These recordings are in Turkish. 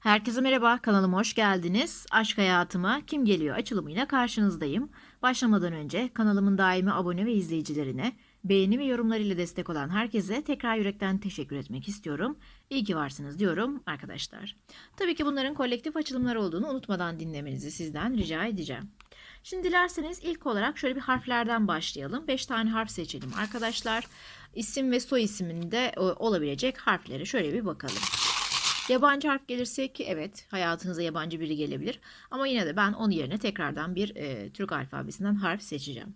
Herkese merhaba, kanalıma hoş geldiniz. Aşk hayatıma kim geliyor açılımıyla karşınızdayım. Başlamadan önce kanalımın daimi abone ve izleyicilerine, beğeni ve yorumlarıyla destek olan herkese tekrar yürekten teşekkür etmek istiyorum. İyi ki varsınız diyorum arkadaşlar. Tabii ki bunların kolektif açılımlar olduğunu unutmadan dinlemenizi sizden rica edeceğim. Şimdi dilerseniz ilk olarak şöyle bir harflerden başlayalım. 5 tane harf seçelim arkadaşlar. İsim ve soy isiminde olabilecek harfleri şöyle bir bakalım. Yabancı harf gelirse ki evet hayatınıza yabancı biri gelebilir. Ama yine de ben onun yerine tekrardan bir e, Türk alfabesinden harf seçeceğim.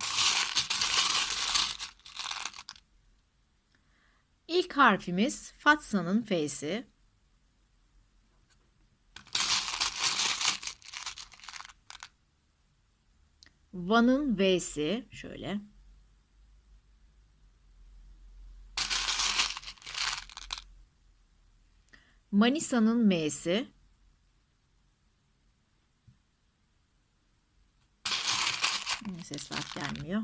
İlk harfimiz Fatsa'nın F'si. Van'ın V'si şöyle. Manisa'nın M'si. Yine Ses var gelmiyor.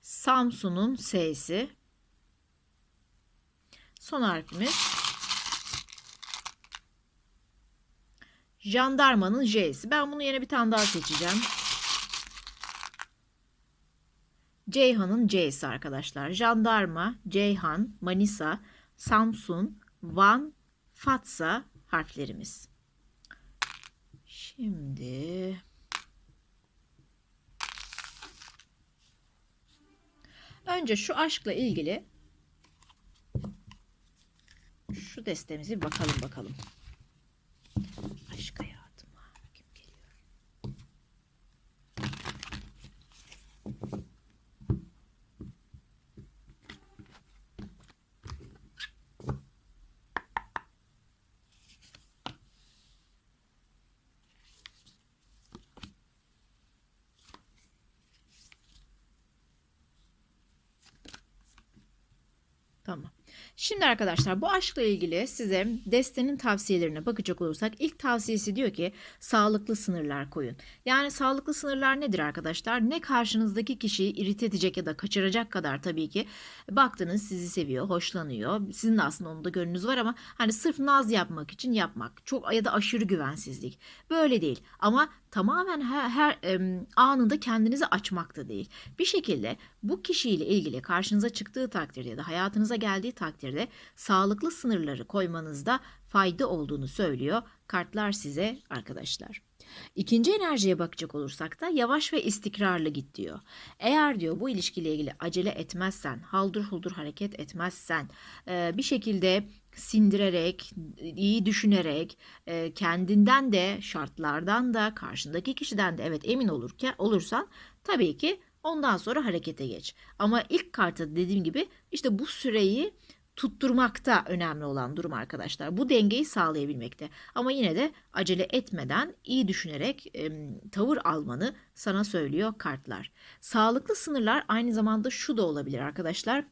Samsun'un S'si. Son harfimiz Jandarmanın J'si. Ben bunu yine bir tane daha seçeceğim. Ceyhan'ın C'si arkadaşlar. Jandarma, Ceyhan, Manisa, Samsun, Van, Fatsa harflerimiz. Şimdi önce şu aşkla ilgili şu destemizi bakalım bakalım. Aşk hayatıma kim geliyor? Tamam. Şimdi arkadaşlar bu aşkla ilgili size destenin tavsiyelerine bakacak olursak ilk tavsiyesi diyor ki sağlıklı sınırlar koyun. Yani sağlıklı sınırlar nedir arkadaşlar? Ne karşınızdaki kişiyi irite edecek ya da kaçıracak kadar tabii ki baktınız sizi seviyor, hoşlanıyor. Sizin de aslında onun da gönlünüz var ama hani sırf naz yapmak için yapmak. Çok ya da aşırı güvensizlik. Böyle değil. Ama tamamen her, her em, anında kendinizi açmak da değil. Bir şekilde bu kişiyle ilgili karşınıza çıktığı takdirde ya da hayatınıza geldiği takdirde sağlıklı sınırları koymanızda fayda olduğunu söylüyor kartlar size arkadaşlar. İkinci enerjiye bakacak olursak da yavaş ve istikrarlı git diyor. Eğer diyor bu ilişkiyle ilgili acele etmezsen, haldır huldur hareket etmezsen, e, bir şekilde sindirerek, iyi düşünerek, e, kendinden de, şartlardan da, karşındaki kişiden de evet emin olurken olursan tabii ki ondan sonra harekete geç. Ama ilk kartta dediğim gibi işte bu süreyi tutturmakta önemli olan durum arkadaşlar. Bu dengeyi sağlayabilmekte. Ama yine de acele etmeden iyi düşünerek e, tavır almanı sana söylüyor kartlar. Sağlıklı sınırlar aynı zamanda şu da olabilir arkadaşlar.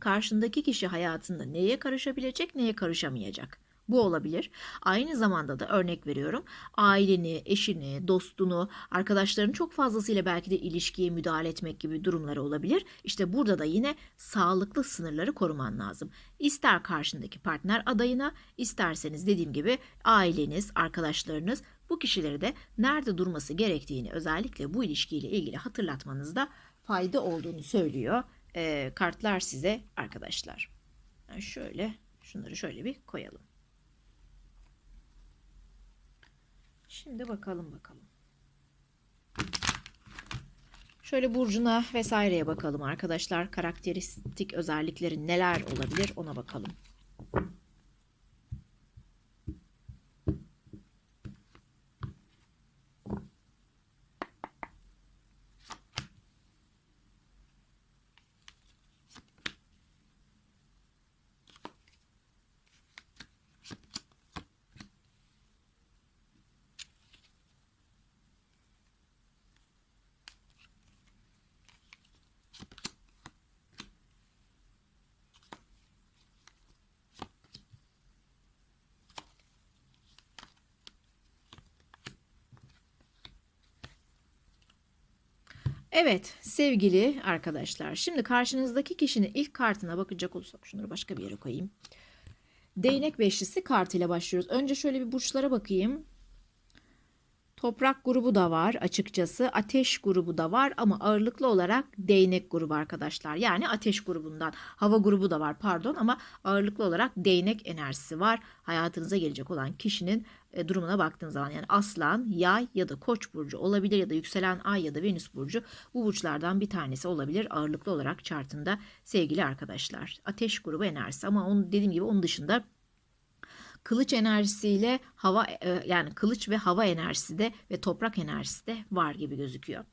Karşındaki kişi hayatında neye karışabilecek, neye karışamayacak. Bu olabilir. Aynı zamanda da örnek veriyorum. Aileni, eşini, dostunu, arkadaşlarını çok fazlasıyla belki de ilişkiye müdahale etmek gibi durumları olabilir. İşte burada da yine sağlıklı sınırları koruman lazım. İster karşındaki partner adayına, isterseniz dediğim gibi aileniz, arkadaşlarınız bu kişileri de nerede durması gerektiğini özellikle bu ilişkiyle ilgili hatırlatmanızda fayda olduğunu söylüyor e, kartlar size arkadaşlar. Yani şöyle şunları şöyle bir koyalım. Şimdi bakalım bakalım. Şöyle burcuna vesaireye bakalım arkadaşlar. Karakteristik özellikleri neler olabilir ona bakalım. Evet sevgili arkadaşlar şimdi karşınızdaki kişinin ilk kartına bakacak olursak şunları başka bir yere koyayım. Değnek beşlisi kartıyla başlıyoruz. Önce şöyle bir burçlara bakayım. Toprak grubu da var açıkçası. Ateş grubu da var ama ağırlıklı olarak değnek grubu arkadaşlar. Yani ateş grubundan. Hava grubu da var pardon ama ağırlıklı olarak değnek enerjisi var. Hayatınıza gelecek olan kişinin e, durumuna baktığınız zaman yani aslan, yay ya da koç burcu olabilir ya da yükselen ay ya da venüs burcu bu burçlardan bir tanesi olabilir ağırlıklı olarak chartında sevgili arkadaşlar. Ateş grubu enerjisi ama onun dediğim gibi onun dışında kılıç enerjisiyle hava e, yani kılıç ve hava enerjisi de ve toprak enerjisi de var gibi gözüküyor.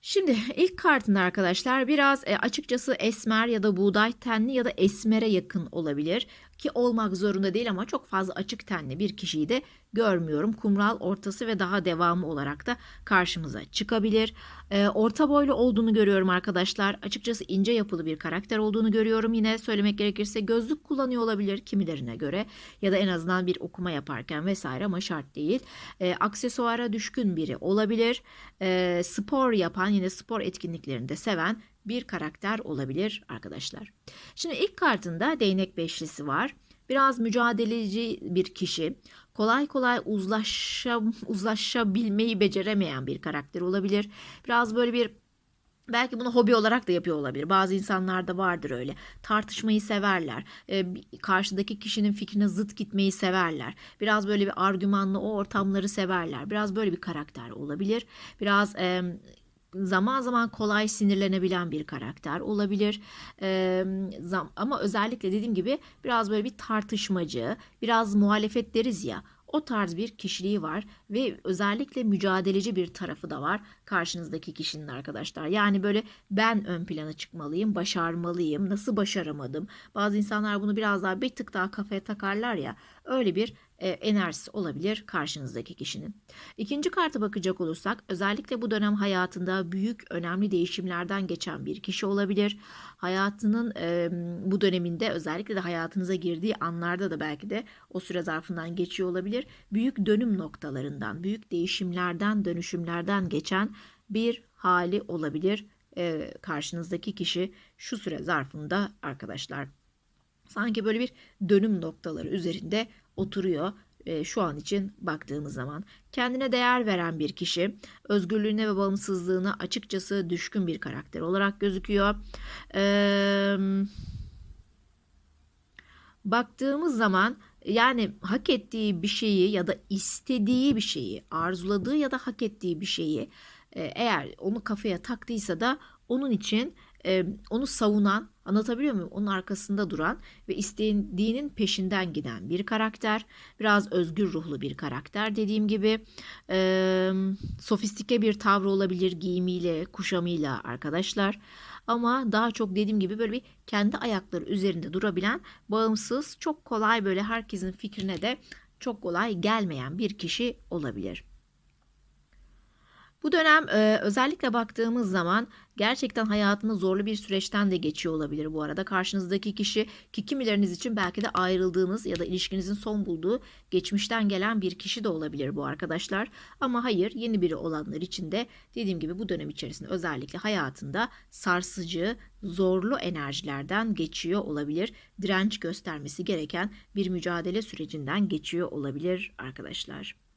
Şimdi ilk kartında arkadaşlar biraz e, açıkçası esmer ya da buğday tenli ya da esmere yakın olabilir ki olmak zorunda değil ama çok fazla açık tenli bir kişiyi de görmüyorum. Kumral ortası ve daha devamı olarak da karşımıza çıkabilir. E, orta boylu olduğunu görüyorum arkadaşlar. Açıkçası ince yapılı bir karakter olduğunu görüyorum. Yine söylemek gerekirse gözlük kullanıyor olabilir kimilerine göre ya da en azından bir okuma yaparken vesaire ama şart değil. E, aksesuara düşkün biri olabilir. E, spor yapan yine spor etkinliklerinde seven bir karakter olabilir arkadaşlar. Şimdi ilk kartında değnek beşlisi var. Biraz mücadeleci bir kişi. Kolay kolay uzlaşa, uzlaşabilmeyi beceremeyen bir karakter olabilir. Biraz böyle bir Belki bunu hobi olarak da yapıyor olabilir. Bazı insanlarda vardır öyle. Tartışmayı severler. Ee, karşıdaki kişinin fikrine zıt gitmeyi severler. Biraz böyle bir argümanlı o ortamları severler. Biraz böyle bir karakter olabilir. Biraz e, zaman zaman kolay sinirlenebilen bir karakter olabilir. Ee, ama özellikle dediğim gibi biraz böyle bir tartışmacı, biraz muhalefet deriz ya. O tarz bir kişiliği var ve özellikle mücadeleci bir tarafı da var karşınızdaki kişinin arkadaşlar. Yani böyle ben ön plana çıkmalıyım, başarmalıyım, nasıl başaramadım. Bazı insanlar bunu biraz daha bir tık daha kafaya takarlar ya. Öyle bir e, enerjisi olabilir karşınızdaki kişinin. İkinci karta bakacak olursak özellikle bu dönem hayatında büyük önemli değişimlerden geçen bir kişi olabilir. Hayatının e, bu döneminde özellikle de hayatınıza girdiği anlarda da belki de o süre zarfından geçiyor olabilir. Büyük dönüm noktalarından, büyük değişimlerden, dönüşümlerden geçen bir hali olabilir e, karşınızdaki kişi şu süre zarfında arkadaşlar. Sanki böyle bir dönüm noktaları üzerinde oturuyor e, şu an için baktığımız zaman. Kendine değer veren bir kişi, özgürlüğüne ve bağımsızlığına açıkçası düşkün bir karakter olarak gözüküyor. Eee baktığımız zaman yani hak ettiği bir şeyi ya da istediği bir şeyi, arzuladığı ya da hak ettiği bir şeyi e, eğer onu kafaya taktıysa da onun için e, onu savunan, anlatabiliyor muyum? Onun arkasında duran ve istediğinin peşinden giden bir karakter. Biraz özgür ruhlu bir karakter dediğim gibi. E, sofistike bir tavrı olabilir giyimiyle, kuşamıyla arkadaşlar. Ama daha çok dediğim gibi böyle bir kendi ayakları üzerinde durabilen, bağımsız, çok kolay böyle herkesin fikrine de çok kolay gelmeyen bir kişi olabilir. Bu dönem e, özellikle baktığımız zaman gerçekten hayatında zorlu bir süreçten de geçiyor olabilir bu arada. Karşınızdaki kişi ki kimileriniz için belki de ayrıldığınız ya da ilişkinizin son bulduğu geçmişten gelen bir kişi de olabilir bu arkadaşlar. Ama hayır yeni biri olanlar için de dediğim gibi bu dönem içerisinde özellikle hayatında sarsıcı, zorlu enerjilerden geçiyor olabilir. Direnç göstermesi gereken bir mücadele sürecinden geçiyor olabilir arkadaşlar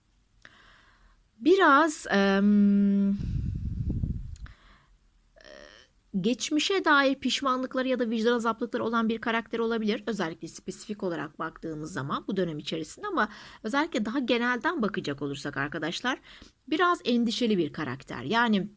biraz e, geçmişe dair pişmanlıkları ya da vicdan azaplıkları olan bir karakter olabilir. Özellikle spesifik olarak baktığımız zaman bu dönem içerisinde ama özellikle daha genelden bakacak olursak arkadaşlar biraz endişeli bir karakter. Yani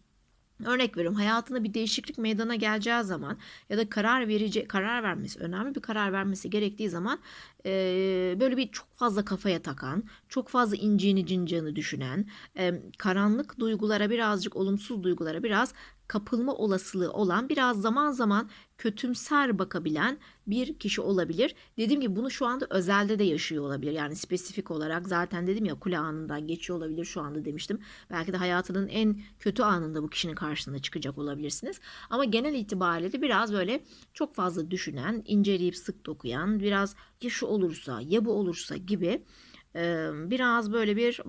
Örnek veriyorum hayatında bir değişiklik meydana geleceği zaman ya da karar verici karar vermesi önemli bir karar vermesi gerektiği zaman e, böyle bir çok fazla kafaya takan, çok fazla inciğini cincağını düşünen, e, karanlık duygulara birazcık olumsuz duygulara biraz kapılma olasılığı olan biraz zaman zaman kötümser bakabilen bir kişi olabilir. Dediğim gibi bunu şu anda özelde de yaşıyor olabilir. Yani spesifik olarak zaten dedim ya kule anından geçiyor olabilir şu anda demiştim. Belki de hayatının en kötü anında bu kişinin karşısına çıkacak olabilirsiniz. Ama genel itibariyle de biraz böyle çok fazla düşünen, inceleyip sık dokuyan, biraz ya şu olursa ya bu olursa gibi biraz böyle bir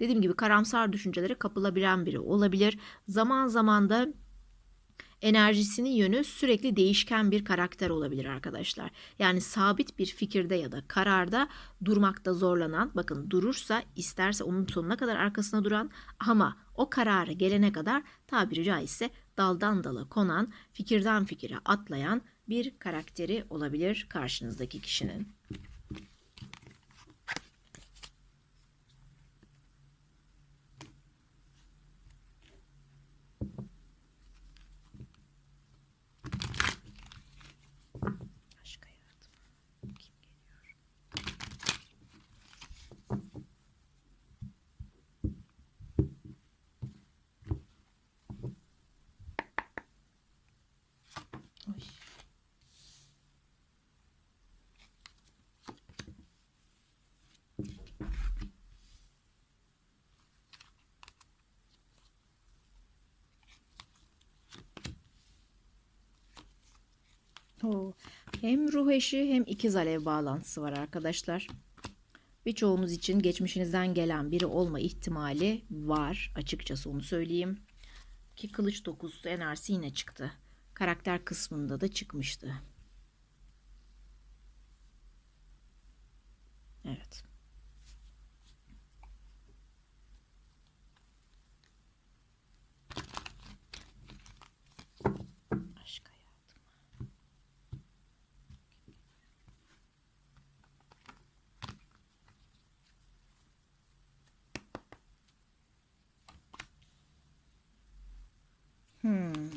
dediğim gibi karamsar düşüncelere kapılabilen biri olabilir. Zaman zaman da enerjisinin yönü sürekli değişken bir karakter olabilir arkadaşlar. Yani sabit bir fikirde ya da kararda durmakta zorlanan, bakın durursa isterse onun sonuna kadar arkasına duran ama o kararı gelene kadar tabiri caizse daldan dala konan, fikirden fikire atlayan bir karakteri olabilir karşınızdaki kişinin. Aşk hayatım. Kim geliyor? Oy. Oo. Hem ruh eşi hem ikiz alev bağlantısı var arkadaşlar. Birçoğumuz için geçmişinizden gelen biri olma ihtimali var. Açıkçası onu söyleyeyim. Ki kılıç dokuzusu enerjisi yine çıktı. Karakter kısmında da çıkmıştı. Evet. Aşk hayatım. Hmm.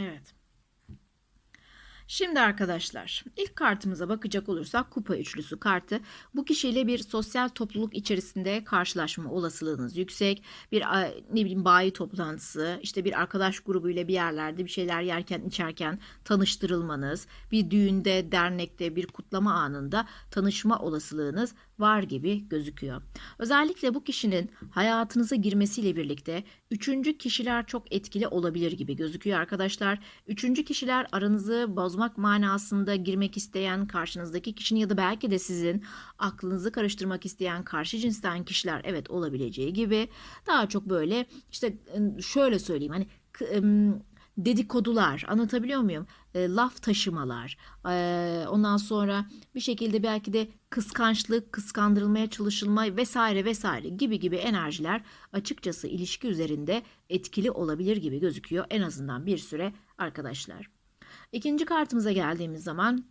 Evet. Şimdi arkadaşlar ilk kartımıza bakacak olursak kupa üçlüsü kartı. Bu kişiyle bir sosyal topluluk içerisinde karşılaşma olasılığınız yüksek. Bir ne bileyim bayi toplantısı, işte bir arkadaş grubuyla bir yerlerde bir şeyler yerken içerken tanıştırılmanız, bir düğünde, dernekte, bir kutlama anında tanışma olasılığınız var gibi gözüküyor. Özellikle bu kişinin hayatınıza girmesiyle birlikte üçüncü kişiler çok etkili olabilir gibi gözüküyor arkadaşlar. Üçüncü kişiler aranızı bozmak manasında girmek isteyen karşınızdaki kişinin ya da belki de sizin aklınızı karıştırmak isteyen karşı cinsten kişiler evet olabileceği gibi daha çok böyle işte şöyle söyleyeyim hani dedikodular anlatabiliyor muyum? E, laf taşımalar e, ondan sonra bir şekilde belki de kıskançlık, kıskandırılmaya çalışılma vesaire vesaire gibi gibi enerjiler açıkçası ilişki üzerinde etkili olabilir gibi gözüküyor en azından bir süre arkadaşlar. İkinci kartımıza geldiğimiz zaman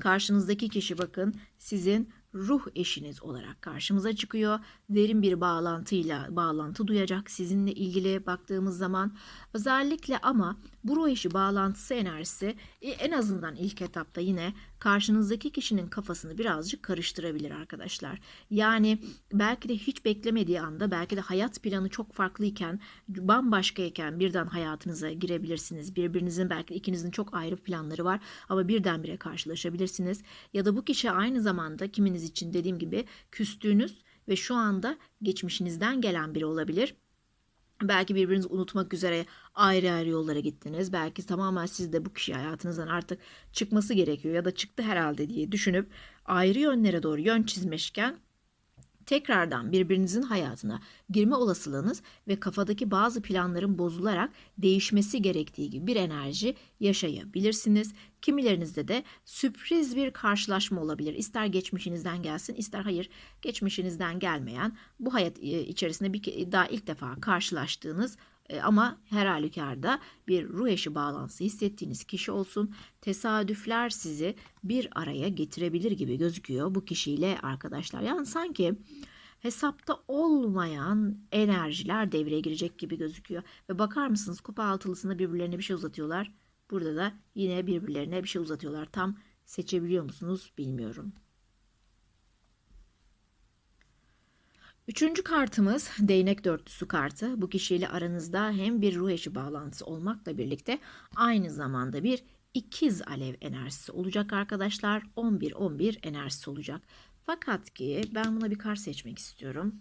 karşınızdaki kişi bakın sizin ruh eşiniz olarak karşımıza çıkıyor. Derin bir bağlantıyla bağlantı duyacak sizinle ilgili baktığımız zaman özellikle ama bu ruh eşi bağlantısı enerjisi e, en azından ilk etapta yine karşınızdaki kişinin kafasını birazcık karıştırabilir arkadaşlar. Yani belki de hiç beklemediği anda belki de hayat planı çok farklıyken bambaşkayken birden hayatınıza girebilirsiniz. Birbirinizin belki ikinizin çok ayrı planları var ama birdenbire karşılaşabilirsiniz. Ya da bu kişi aynı zamanda kiminiz için dediğim gibi küstüğünüz ve şu anda geçmişinizden gelen biri olabilir. Belki birbirinizi unutmak üzere ayrı ayrı yollara gittiniz. Belki tamamen siz de bu kişi hayatınızdan artık çıkması gerekiyor ya da çıktı herhalde diye düşünüp ayrı yönlere doğru yön çizmişken tekrardan birbirinizin hayatına girme olasılığınız ve kafadaki bazı planların bozularak değişmesi gerektiği gibi bir enerji yaşayabilirsiniz. Kimilerinizde de sürpriz bir karşılaşma olabilir. İster geçmişinizden gelsin, ister hayır geçmişinizden gelmeyen bu hayat e, içerisinde bir daha ilk defa karşılaştığınız e, ama her halükarda bir ruh eşi bağlantısı hissettiğiniz kişi olsun. Tesadüfler sizi bir araya getirebilir gibi gözüküyor bu kişiyle arkadaşlar. Yani sanki hesapta olmayan enerjiler devreye girecek gibi gözüküyor. Ve bakar mısınız kupa altılısında birbirlerine bir şey uzatıyorlar. Burada da yine birbirlerine bir şey uzatıyorlar. Tam seçebiliyor musunuz bilmiyorum. Üçüncü kartımız değnek dörtlüsü kartı. Bu kişiyle aranızda hem bir ruh eşi bağlantısı olmakla birlikte aynı zamanda bir ikiz alev enerjisi olacak arkadaşlar. 11-11 enerjisi olacak. Fakat ki ben buna bir kart seçmek istiyorum.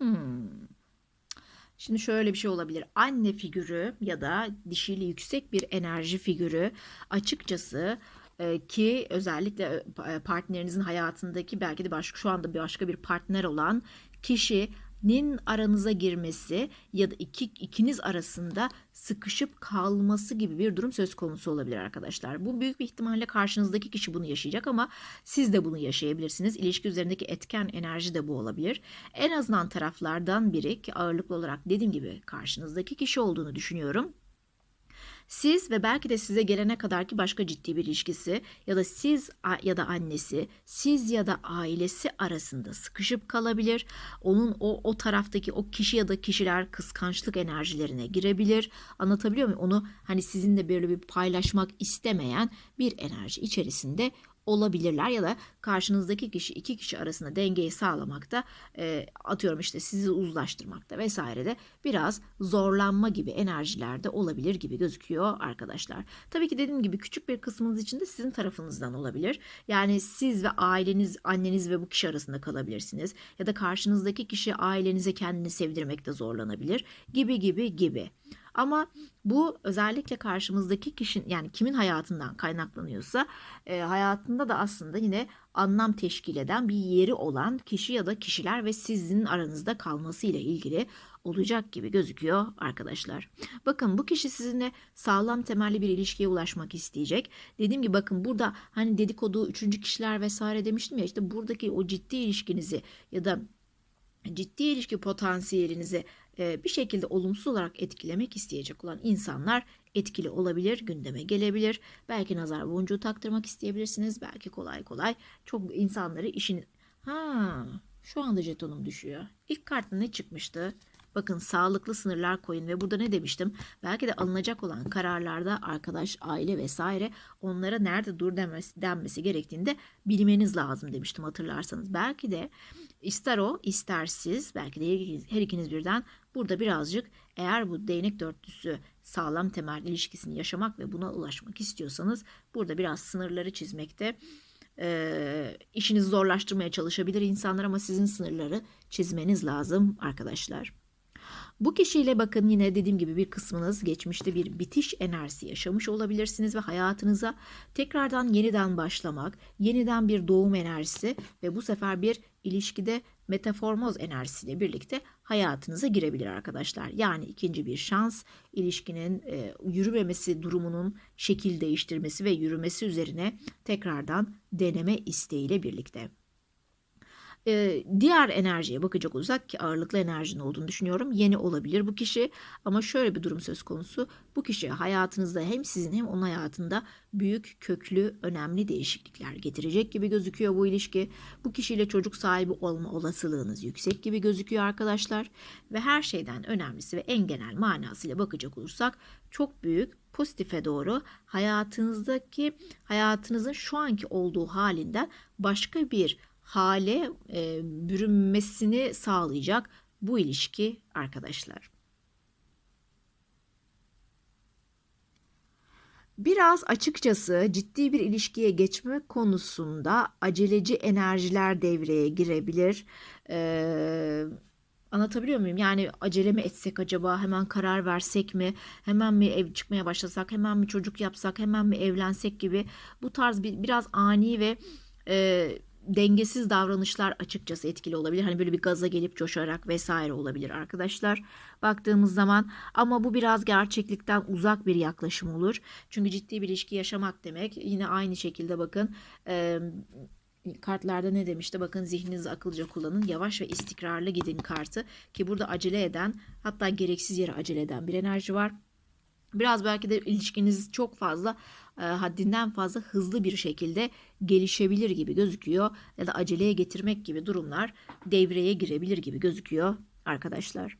Hmm. Şimdi şöyle bir şey olabilir. Anne figürü ya da dişili yüksek bir enerji figürü açıkçası e, ki özellikle e, partnerinizin hayatındaki belki de başka şu anda başka bir partner olan kişinin aranıza girmesi ya da iki, ikiniz arasında sıkışıp kalması gibi bir durum söz konusu olabilir arkadaşlar. Bu büyük bir ihtimalle karşınızdaki kişi bunu yaşayacak ama siz de bunu yaşayabilirsiniz. İlişki üzerindeki etken enerji de bu olabilir. En azından taraflardan biri ki ağırlıklı olarak dediğim gibi karşınızdaki kişi olduğunu düşünüyorum. Siz ve belki de size gelene kadarki başka ciddi bir ilişkisi ya da siz ya da annesi, siz ya da ailesi arasında sıkışıp kalabilir. Onun o o taraftaki o kişi ya da kişiler kıskançlık enerjilerine girebilir. Anlatabiliyor muyum? Onu hani sizinle böyle bir paylaşmak istemeyen bir enerji içerisinde olabilirler ya da karşınızdaki kişi iki kişi arasında dengeyi sağlamakta e, atıyorum işte sizi uzlaştırmakta vesaire de biraz zorlanma gibi enerjilerde olabilir gibi gözüküyor arkadaşlar. Tabii ki dediğim gibi küçük bir kısmınız için de sizin tarafınızdan olabilir. Yani siz ve aileniz, anneniz ve bu kişi arasında kalabilirsiniz ya da karşınızdaki kişi ailenize kendini sevdirmekte zorlanabilir gibi gibi gibi. Ama bu özellikle karşımızdaki kişinin yani kimin hayatından kaynaklanıyorsa e, hayatında da aslında yine anlam teşkil eden bir yeri olan kişi ya da kişiler ve sizin aranızda kalması ile ilgili olacak gibi gözüküyor arkadaşlar. Bakın bu kişi sizinle sağlam temelli bir ilişkiye ulaşmak isteyecek. Dediğim gibi bakın burada hani dedikodu, üçüncü kişiler vesaire demiştim ya işte buradaki o ciddi ilişkinizi ya da ciddi ilişki potansiyelinizi bir şekilde olumsuz olarak etkilemek isteyecek olan insanlar etkili olabilir, gündeme gelebilir. Belki nazar boncuğu taktırmak isteyebilirsiniz. Belki kolay kolay çok insanları işin... Ha, şu anda jetonum düşüyor. İlk kartta ne çıkmıştı? Bakın sağlıklı sınırlar koyun ve burada ne demiştim? Belki de alınacak olan kararlarda arkadaş, aile vesaire onlara nerede dur demesi, denmesi gerektiğinde bilmeniz lazım demiştim hatırlarsanız. Belki de ister o ister siz belki de her ikiniz birden burada birazcık eğer bu değnek dörtlüsü sağlam temel ilişkisini yaşamak ve buna ulaşmak istiyorsanız burada biraz sınırları çizmekte e, işinizi zorlaştırmaya çalışabilir insanlar ama sizin sınırları çizmeniz lazım arkadaşlar. Bu kişiyle bakın yine dediğim gibi bir kısmınız geçmişte bir bitiş enerjisi yaşamış olabilirsiniz ve hayatınıza tekrardan yeniden başlamak, yeniden bir doğum enerjisi ve bu sefer bir ilişkide metaformoz enerjisiyle birlikte hayatınıza girebilir arkadaşlar. Yani ikinci bir şans ilişkinin e, yürümemesi durumunun şekil değiştirmesi ve yürümesi üzerine tekrardan deneme isteğiyle birlikte. Ee, diğer enerjiye bakacak olursak ki ağırlıklı enerjinin olduğunu düşünüyorum. Yeni olabilir bu kişi ama şöyle bir durum söz konusu. Bu kişi hayatınızda hem sizin hem onun hayatında büyük, köklü, önemli değişiklikler getirecek gibi gözüküyor bu ilişki. Bu kişiyle çocuk sahibi olma olasılığınız yüksek gibi gözüküyor arkadaşlar. Ve her şeyden önemlisi ve en genel manasıyla bakacak olursak çok büyük pozitife doğru hayatınızdaki hayatınızın şu anki olduğu halinden başka bir hale e, bürünmesini sağlayacak bu ilişki arkadaşlar. Biraz açıkçası ciddi bir ilişkiye geçme konusunda aceleci enerjiler devreye girebilir. Ee, anlatabiliyor muyum? Yani acele mi etsek acaba? Hemen karar versek mi? Hemen mi ev çıkmaya başlasak? Hemen mi çocuk yapsak? Hemen mi evlensek gibi? Bu tarz bir biraz ani ve e, dengesiz davranışlar açıkçası etkili olabilir. Hani böyle bir gaza gelip coşarak vesaire olabilir arkadaşlar. Baktığımız zaman ama bu biraz gerçeklikten uzak bir yaklaşım olur. Çünkü ciddi bir ilişki yaşamak demek yine aynı şekilde bakın e, kartlarda ne demişti? Bakın zihninizi akıllıca kullanın. Yavaş ve istikrarlı gidin kartı ki burada acele eden hatta gereksiz yere acele eden bir enerji var. Biraz belki de ilişkiniz çok fazla haddinden fazla hızlı bir şekilde gelişebilir gibi gözüküyor ya da aceleye getirmek gibi durumlar devreye girebilir gibi gözüküyor arkadaşlar.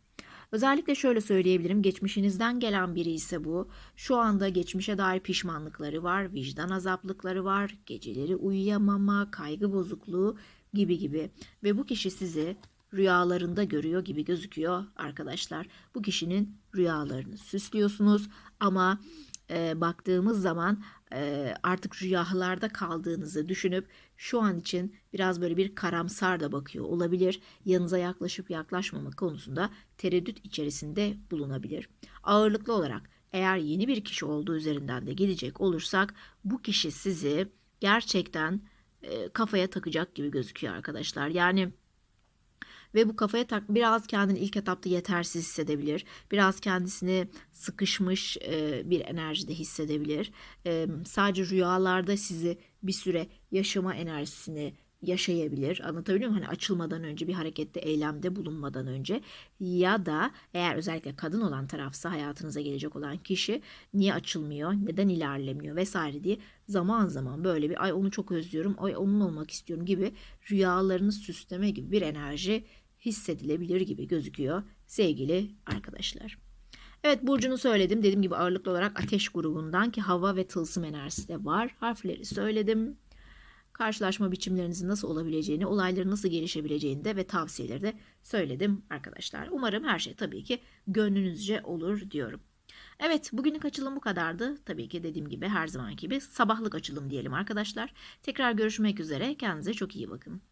Özellikle şöyle söyleyebilirim. Geçmişinizden gelen biri ise bu. Şu anda geçmişe dair pişmanlıkları var, vicdan azaplıkları var, geceleri uyuyamama, kaygı bozukluğu gibi gibi. Ve bu kişi sizi rüyalarında görüyor gibi gözüküyor arkadaşlar. Bu kişinin rüyalarını süslüyorsunuz ama e, baktığımız zaman e, artık rüyalarda kaldığınızı düşünüp şu an için biraz böyle bir karamsar da bakıyor olabilir. Yanınıza yaklaşıp yaklaşmama konusunda tereddüt içerisinde bulunabilir. Ağırlıklı olarak eğer yeni bir kişi olduğu üzerinden de gidecek olursak bu kişi sizi gerçekten e, kafaya takacak gibi gözüküyor arkadaşlar. Yani ve bu kafaya tak biraz kendini ilk etapta yetersiz hissedebilir. Biraz kendisini sıkışmış e, bir enerjide hissedebilir. E, sadece rüyalarda sizi bir süre yaşama enerjisini yaşayabilir. Anlatabiliyor muyum? Hani açılmadan önce bir harekette, eylemde bulunmadan önce ya da eğer özellikle kadın olan tarafsa hayatınıza gelecek olan kişi niye açılmıyor, neden ilerlemiyor vesaire diye zaman zaman böyle bir ay onu çok özlüyorum, ay onun olmak istiyorum gibi rüyalarını süsleme gibi bir enerji hissedilebilir gibi gözüküyor sevgili arkadaşlar. Evet burcunu söyledim. Dediğim gibi ağırlıklı olarak ateş grubundan ki hava ve tılsım enerjisi de var. Harfleri söyledim. Karşılaşma biçimlerinizin nasıl olabileceğini, olayların nasıl gelişebileceğini de ve tavsiyeleri de söyledim arkadaşlar. Umarım her şey tabii ki gönlünüzce olur diyorum. Evet bugünlük açılım bu kadardı. Tabii ki dediğim gibi her zamanki gibi sabahlık açılım diyelim arkadaşlar. Tekrar görüşmek üzere. Kendinize çok iyi bakın.